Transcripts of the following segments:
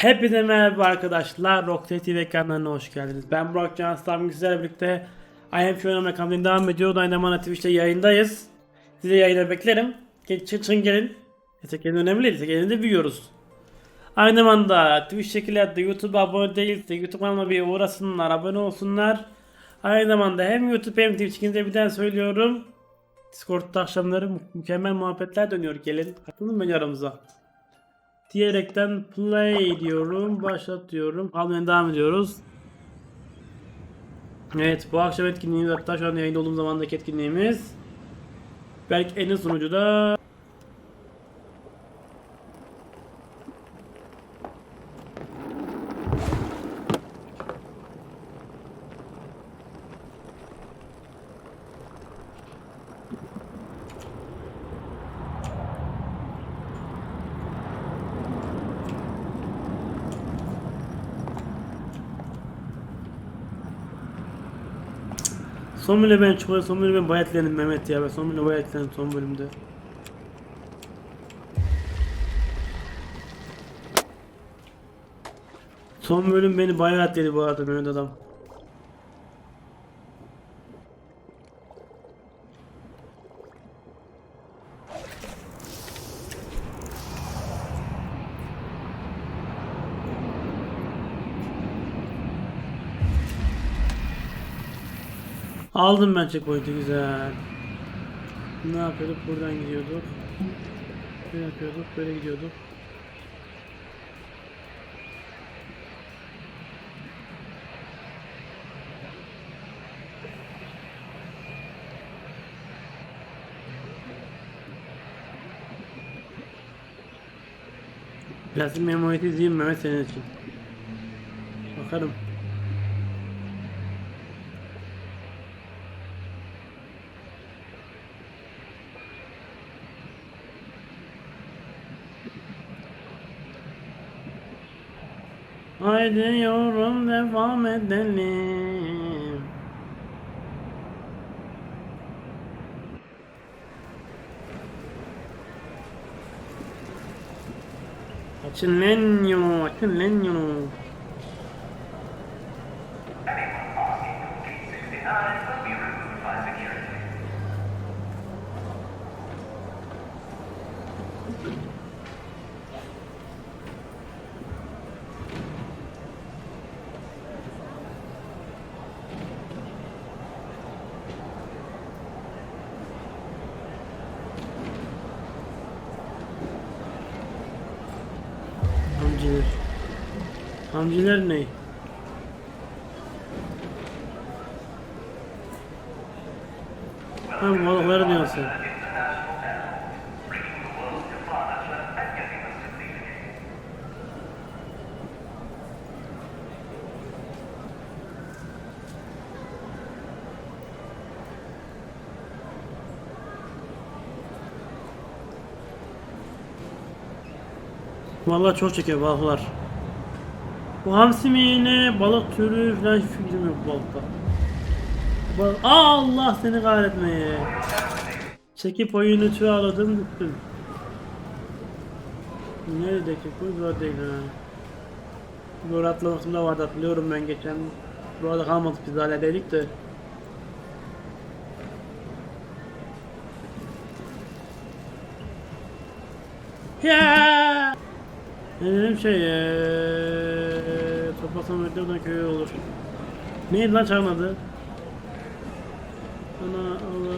Hepinize merhaba arkadaşlar. Rockset TV kanalına hoş geldiniz. Ben Burak Can Aslan sizlerle birlikte I Am Fiona kanalına devam ediyoruz. Aynı zamanda Twitch'te yayındayız. Size yayına beklerim. Çıkın gelin. Gelin önemli değil. Gelin de büyüyoruz. Aynı zamanda Twitch şekillerde YouTube'a abone değilse YouTube kanalıma bir uğrasınlar, abone olsunlar. Aynı zamanda hem YouTube hem Twitch ikinize birden söylüyorum. Discord'da akşamları mü- mükemmel muhabbetler dönüyor. Gelin katılın beni aramıza diyerekten play diyorum. Başlat diyorum. Kalmaya devam ediyoruz. Evet bu akşam etkinliğimiz hatta şu an yayında olduğum zamandaki etkinliğimiz. Belki en iyi sunucu da Son bölümde ben çok son bölümde ben bayağı etkilendim Mehmet ya ben son bölümde bayağı etkilendim son bölümde. Son bölüm beni bayağı etkiledi bu arada Mehmet adam. Aldım ben checkpoint'i güzel. Ne yapıyorduk? Buradan gidiyorduk. Ne yapıyorduk? Böyle gidiyorduk. Plastik memuriyeti izleyeyim Mehmet senin için. Bakarım. Haydi yorum devam edelim. Açın lan yolu, açın lan yolu. Hamciler. Hamciler ne? Ha balıkları diyorsun. Vallahi çok çekiyor balıklar. Bu hamsi mi yine balık türü falan hiç fikrim yok balıkta. Bal Aa, Allah seni kahretmeye. Çekip oyunu çağırdım düştüm. Neredeki bu burada değil ha. Doğru atlamasında vardı hatırlıyorum ben geçen. Burada kalmadık biz hala dedik de. Ya. Ne dedim şey eee toplasam ödevden köy olur. Neydi lan çağırmadı? Ana alır.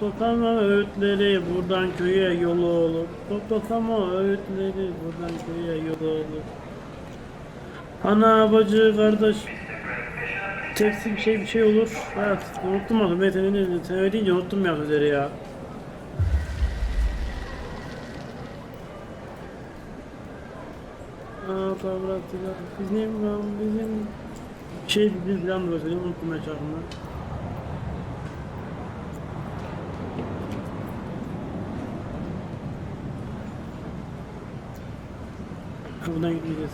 Toplama öğütleri buradan köye yolu olur. Toplama öğütleri buradan köye yolu olur. Ana bacı kardeş. Tepsi bir şey bir şey olur. Evet unuttum adı. Ben seni sen öyle deyince unuttum ya sözleri ya. Aa kavrattılar. Bizim lan bizim şey falan böyle söyleyeyim unuttum şarkımı. Buradan gideceğiz.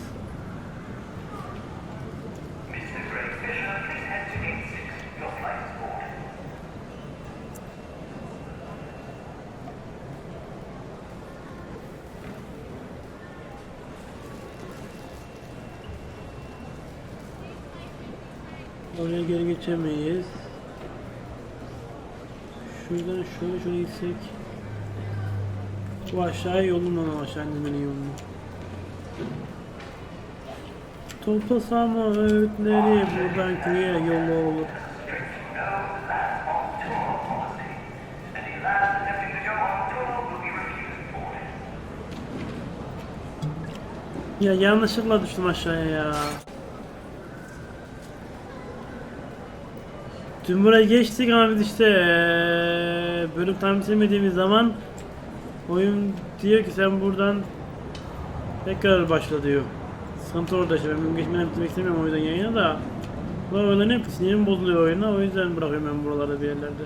Geri geçemeyiz. Şuradan şöyle şöyle gitsek. Bu aşağıya yolun ama aşağı inmenin yolunu. Toplasam öğütleri buradan köye yolu olur. Ya yanlışlıkla düştüm aşağıya ya. Dün buraya geçtik ama biz işte bölüm tam bitirmediğimiz zaman oyun diyor ki sen buradan tekrar başla diyor. Sıkıntı orada işte ben benim geçmeden bitirmek istemiyorum o yüzden yayını da. Bu oyunların hep sinirim bozuluyor oyuna o yüzden bırakıyorum ben buralarda bir yerlerde.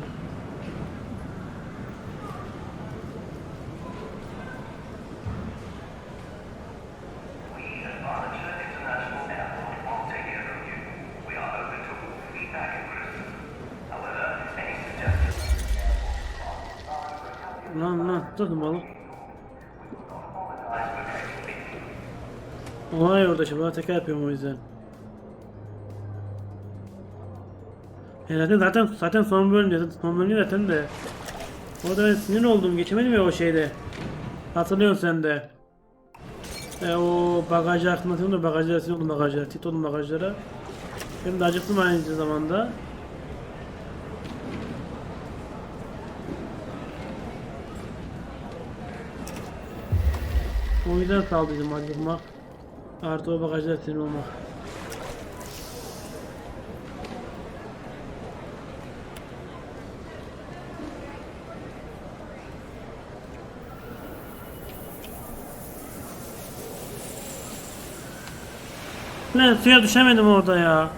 Lan tutun balık. Olay orada şimdi bana tekrar yapıyorum o yüzden. Herhalde zaten zaten son bölüm zaten son bölüm zaten de. Orada ben sinir oldum geçemedim ya o şeyde. Hatırlıyorsun sen de. E, o bagajı aklımda da bagajlara sinir oldum bagajlara. Tito'nun bagajlara. Hem de acıktım aynı zamanda. O yüzden saldırdım acıkmak. Artı o bagajlar senin olmak. Lan suya düşemedim orada ya.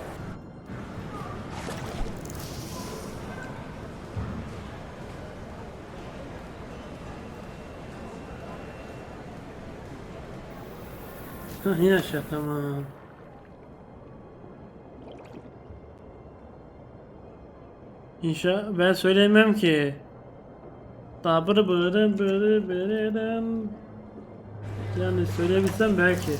Hah yine aşağı tamam. İnşa ben söyleyemem ki. Böyle böyle böyle böyle yani söyleyebilsem belki.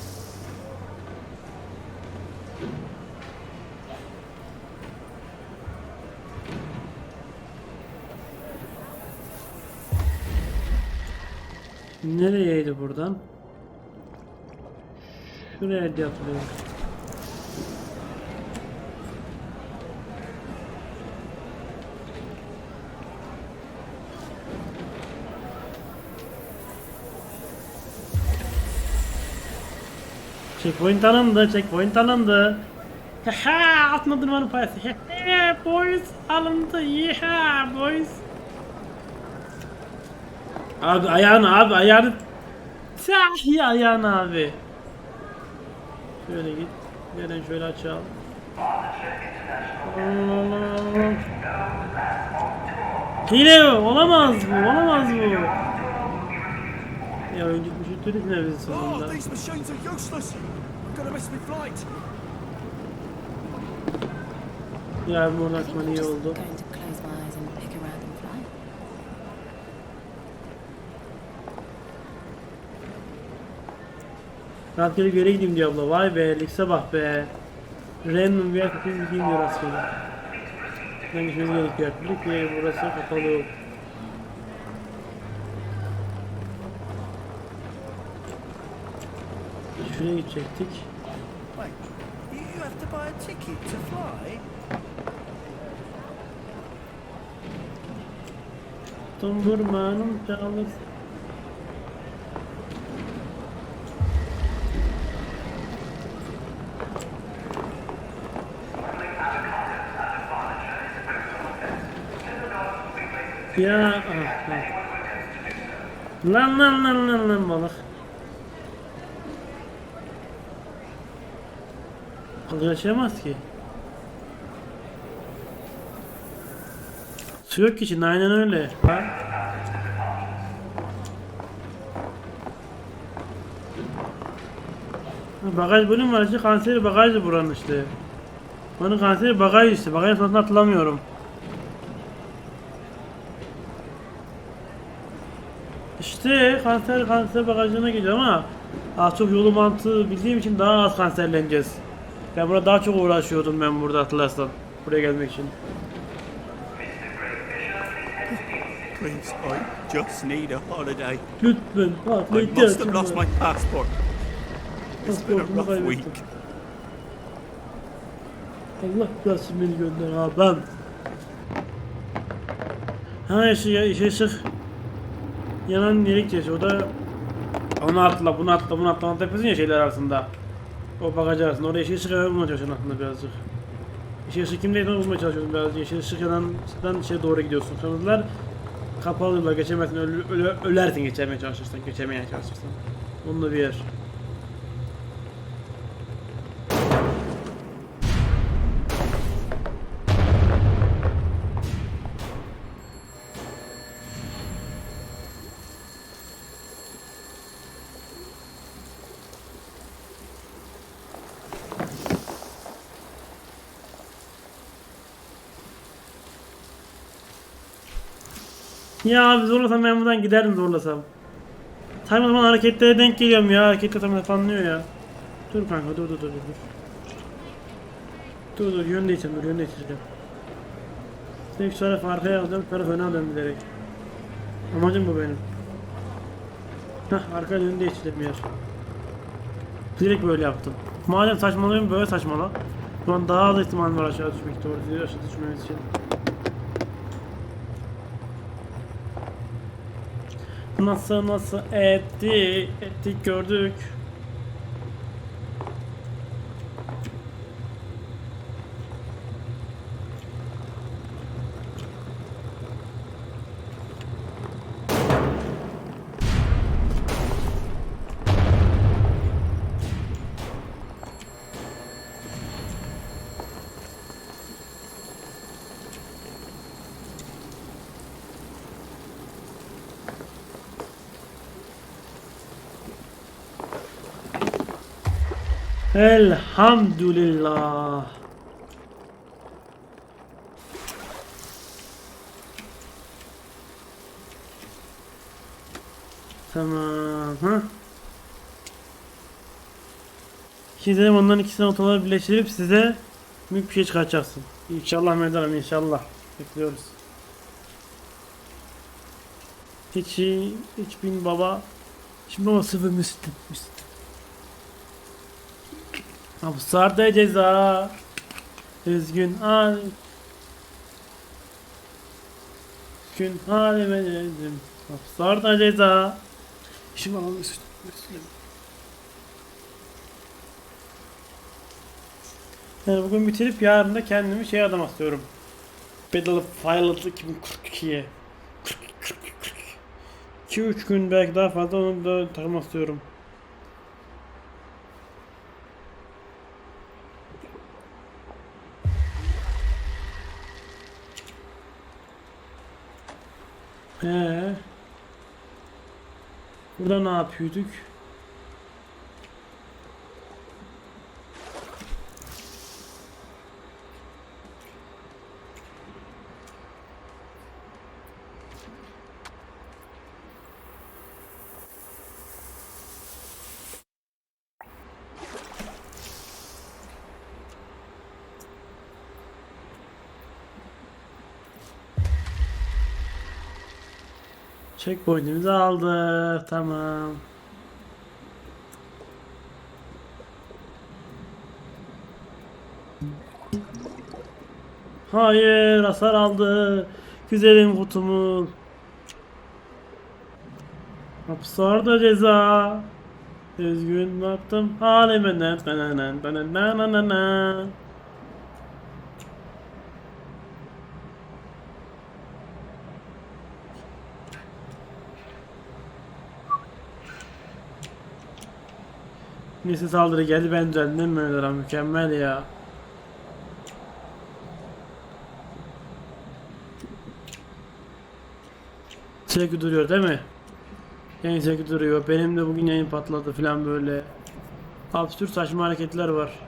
Nereyeydi buradan? Şuraya diye hatırlıyorum. Checkpoint alındı, checkpoint alındı. Haha, atma durmanın payası. Hehe, boys alındı. Yeha, boys. Abi ayağını abi ayağını. Sahi ayağını abi. Şöyle git. Gelen şöyle açalım. Hile olamaz bu, olamaz bu. Ya önce düşürttük ne biz sonunda. Oh. Ya buradan açman iyi oldu. Rastgele bir yere gideyim diyor abla. Vay be, likse bak be. Random bir yer kapıyı gideyim diyor rastgele. Ben gitmemiz gerekiyor. Dedik ki burası kapalı. Şuraya gidecektik. Wait, you Ya ah, ah. Lan lan lan lan lan balık. Yaşayamaz ki. Su yok ki içinde aynen öyle. Ha? Bagaj bölüm var işte kanseri bagajdı buranın işte. Onun kanseri bagaj işte. Bagajın sonrasını hatırlamıyorum. İşte kanser kanser bagajına gidiyor ama az çok yolu mantığı bildiğim için daha az kanserleneceğiz. Ben burada daha çok uğraşıyordum ben burada hatırlarsan. buraya gelmek için. Please, I just need a holiday. Lütfen I must have lost my passport. It's been a rough kaybettim. week. Allah gelsin beni gönder abim. Ha işte ya işe ışık. Yanan yere gideceğiz. O da onu atla bunu atla bunu atla onu yapıyorsun ya şeyler arasında. O bagaj arasında. Orada yeşil ışık bulmaya çalışıyorsun aslında birazcık. Yeşil ışık kimdeydi onu bulmaya çalışıyorsun birazcık. Yeşil ışık yanından şeye doğru gidiyorsun. Kırmızılar kapalılar geçemezsin. Ölü, ölü, ölersin geçemeye çalışırsan. Geçemeye çalışırsan. Onunla bir yer. Ya abi zorlasam ben buradan giderdim zorlasam. Time zaman hareketlere denk geliyorum ya. Hareket tam fanlıyor ya. Dur kanka dur dur dur dur. dur. Dur yön değiştireceğim dur yön değiştireceğim. Tek taraf arkaya alacağım taraf öne alıyorum bilerek. Amacım bu benim. Heh arka yönü değiştireceğim yer. Direkt böyle yaptım. Madem saçmalıyorum böyle saçmala. Şu an daha az ihtimal var aşağı düşmek doğru aşağı düşmemiz için. Nasıl nasıl etti, ettik gördük. Elhamdülillah. Tamam. Ha? Şimdi dedim onların ikisini otoları birleştirip size büyük bir şey çıkartacaksın. İnşallah Mevlam inşallah. Bekliyoruz. Hiç hiç bin baba. Şimdi baba sıfır müslüm. müslüm. Hapsarda ceza. Üzgün hal. Üzgün halime dedim. Hapsarda ceza. Şimdi müslüm. Yani bugün bitirip yarın da kendimi şey adam istiyorum. Battle of Pilot 2042'ye. 2-3 gün belki daha fazla onu da takmak istiyorum. Ee, burada ne yapıyorduk? Checkpoint'imizi aldık. Tamam. Hayır hasar aldı. Güzelim kutumu. Hapsarda ceza. Üzgün baktım halime. Neyse saldırı geldi ben düzenledim mi mükemmel ya. Sürekli duruyor değil mi? Yayın sürekli duruyor. Benim de bugün yayın patladı falan böyle. Absürt saçma hareketler var.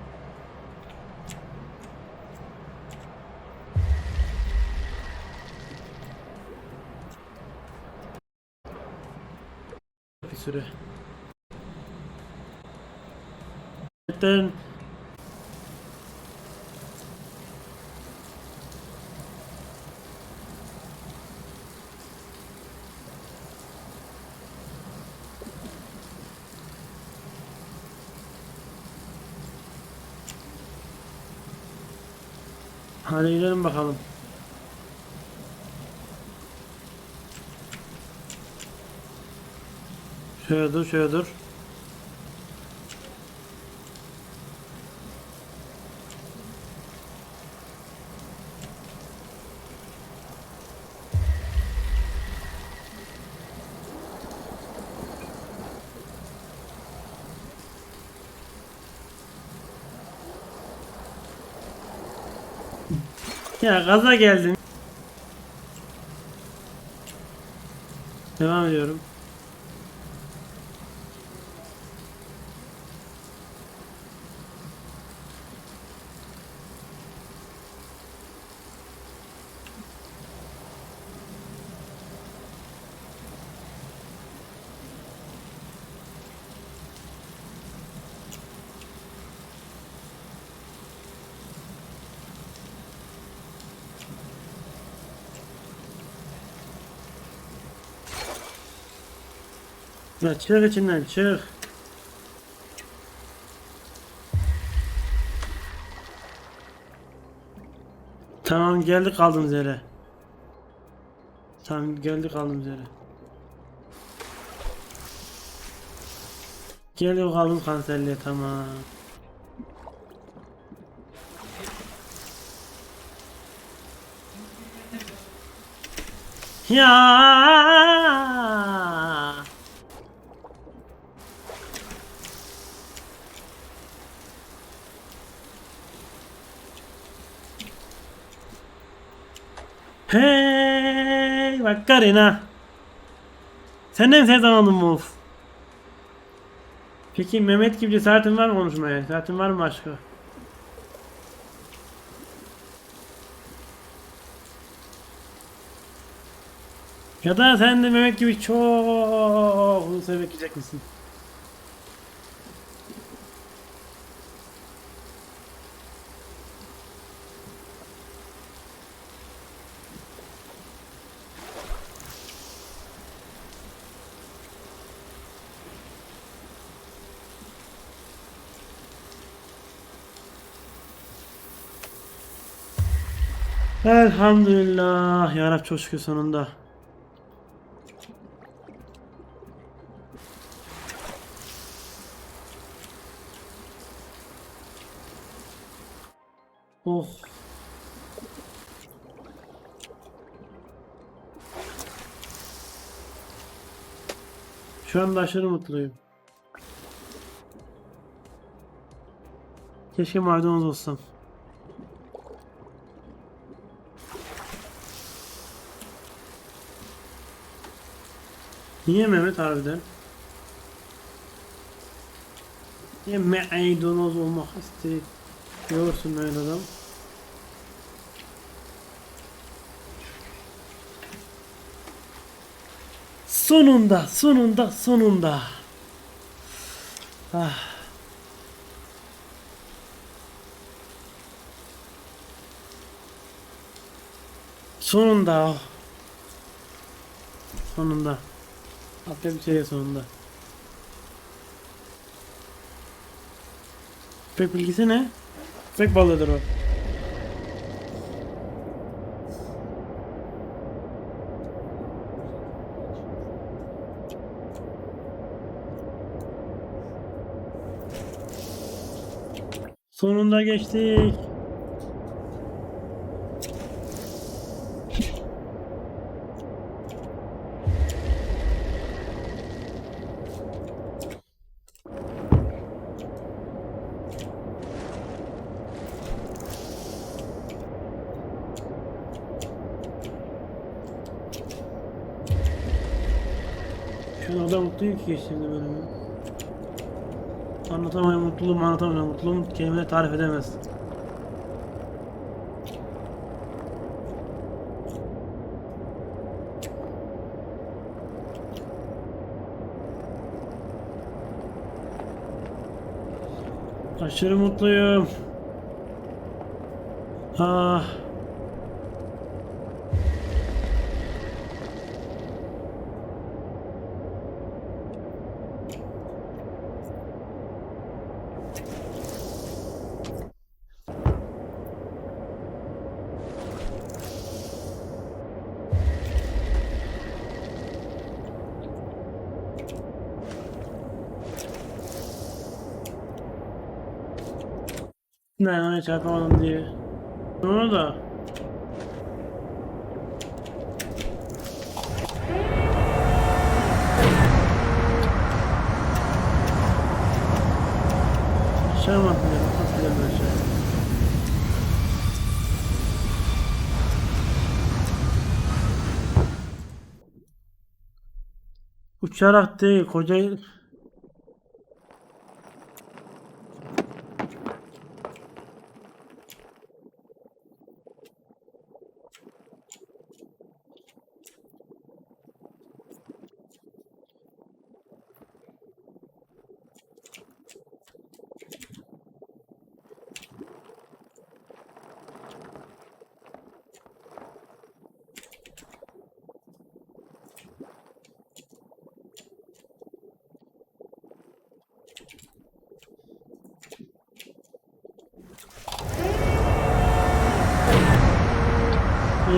Bir süre. yaptın? Hadi gidelim bakalım. Şöyle dur, şöyle dur. Ya gaza geldim. Devam ediyorum. Ya çık içinden çık. Tamam geldik kaldığımız yere. Tamam geldik kaldığımız yere. Geldik kaldım kanserliğe tamam. Ya. Hey bak Karina. Sen de mi sen zamanın mı? Peki Mehmet gibi cesaretin var mı konuşmaya? Cesaretin var mı başka? Ya da sen de Mehmet gibi çok süre bekleyecek misin? Elhamdülillah. Ya Rab çok şükür sonunda. Oh. Şu anda aşırı mutluyum. Keşke maydanoz olsam. Niye Mehmet harbiden? Niye maydanoz olmak istiyorsun Mehmet adam? Sonunda, sonunda, sonunda. Ah. Sonunda. Sonunda. Atla bir şeye sonunda. Köpek bilgisi ne? Köpek balığıdır o. Sonunda geçtik. O kadar mutluyum ki geçtiğimde bölümü. Anlatamıyorum mutluluğum, anlatamıyorum mutluluğum kelime tarif edemez. Aşırı mutluyum. Ah. Ne ona çarpamadım diye. Ne oldu? Aşağı mı atlayalım? Atlayalım aşağı. Uçarak değil, koca...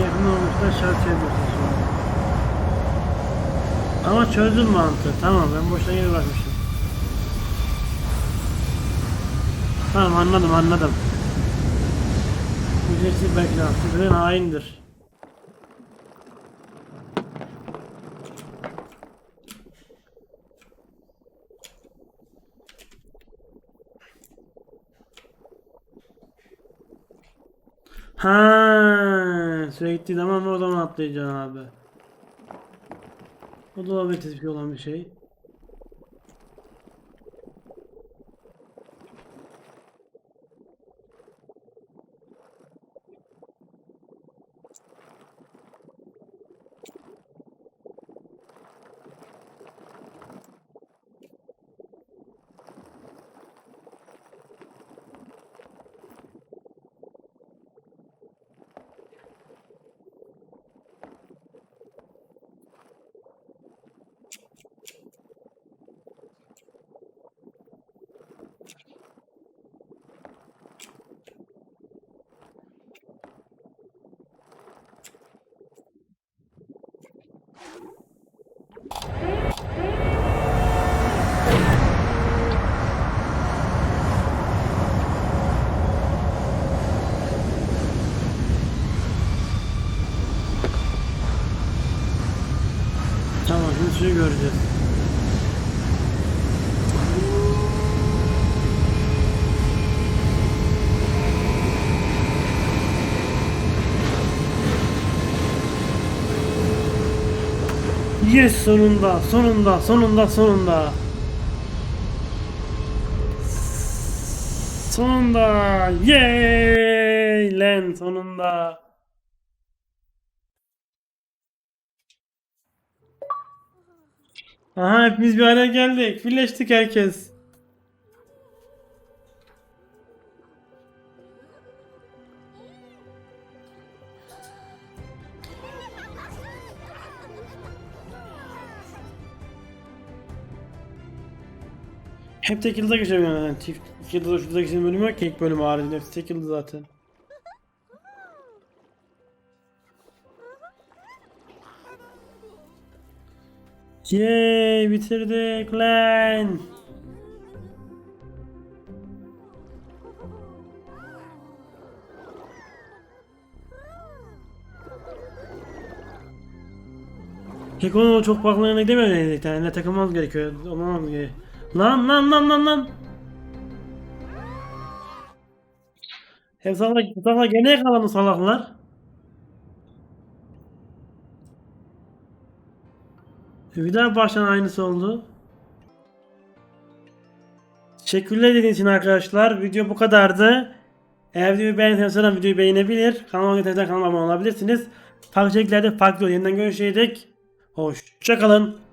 Yakın olmuşsa şart yapıyorsun. Ama çözdüm mantığı. Tamam ben boşuna yere bakmışım. Tamam anladım anladım. Ücretsiz beklenti. Sizin haindir. Ha, sürekli zaman o zaman atlayacaksın abi. O da olabilir bir olan bir şey. Tamam şimdi suyu göreceğiz. Yes sonunda sonunda sonunda sonunda. Sonunda yay lan sonunda. Aha hepimiz bir araya geldik. Birleştik herkes. Hep tek yılda geçemiyorum yani. Çift iki yıldızda şurada geçen bölüm yok ki ilk bölüm haricinde. Hepsi tek yıldız zaten. Yay bitirdik lan. Keko'nun o çok baklarına gidemeyecek yani takılmamız gerekiyor. Olmamamız gerekiyor. Lan lan lan lan lan. Hem salak, salak gene yakalandı salaklar. Bir daha baştan aynısı oldu. Teşekkürler dediğiniz için arkadaşlar. Video bu kadardı. Eğer videoyu beğendiyseniz videoyu beğenebilir. Kanalıma getirirsen kanalıma abone olabilirsiniz. Farklı şekillerde farklı yeniden görüşecek. Hoşçakalın.